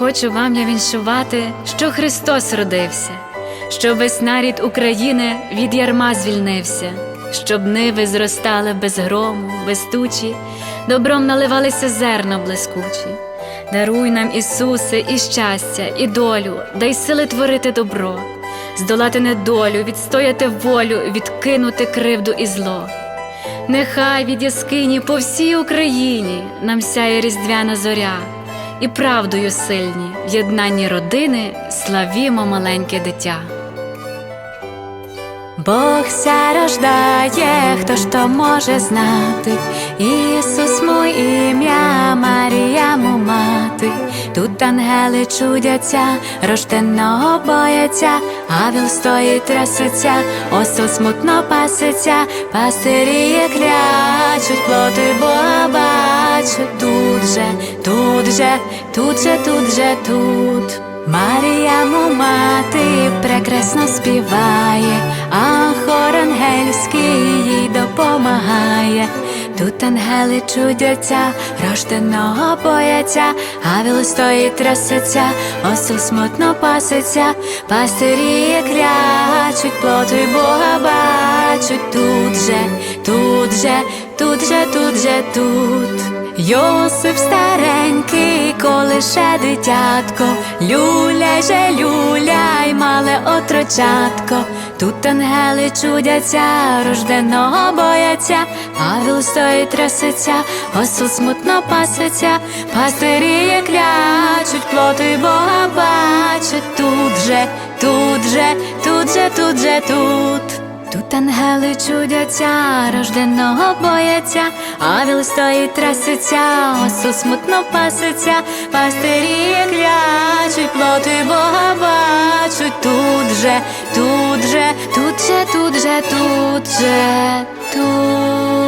Хочу вам я віншувати, що Христос родився, щоб весь нарід України від ярма звільнився, щоб ниви зростали без грому, без тучі, добром наливалися зерна блискучі. Даруй нам, Ісусе, і щастя, і долю, дай сили творити добро, здолати недолю, відстояти волю, відкинути кривду і зло. Нехай від яскині по всій Україні нам сяє різдвяна зоря, і правдою сильні в єднанні родини славімо маленьке дитя. Бог ся рождає, хто ж то може знати, Ісус мой ім'я, Марія му мати, тут ангели чудяться, рожденого бояться, Авіл стоїть трясеться, осел смутно паситься, пастирі клячуть, плоти Бога бачать, тут же, тут же, тут же, тут же, тут. Марія му мати прекрасно співає, а хор ангельський їй допомагає. Тут ангели чудяться, рожденого бояться, Авіл стоїть трясеться, осел смутно паситься, пастирі клячуть, плоти Бога бачуть, тут же, тут же, тут же, тут же, тут. Йосип старенький, колише дитятко, люляй же, люляй, мале отрочатко. Тут ангели чудяться, рожденого бояться, Авіл стоїть трясеться, осел смутно пасеться, пастирі клячуть, плоти Бога бачать, тут же, тут же, тут же, тут же, тут. Тут ангели чудяться, рожденого бояться, Авіл стоїть трясеться, осу смутно паситься, пастирі клячуть, плоти Бога бачуть, тут же, тут же, тут же, тут же, тут же, тут.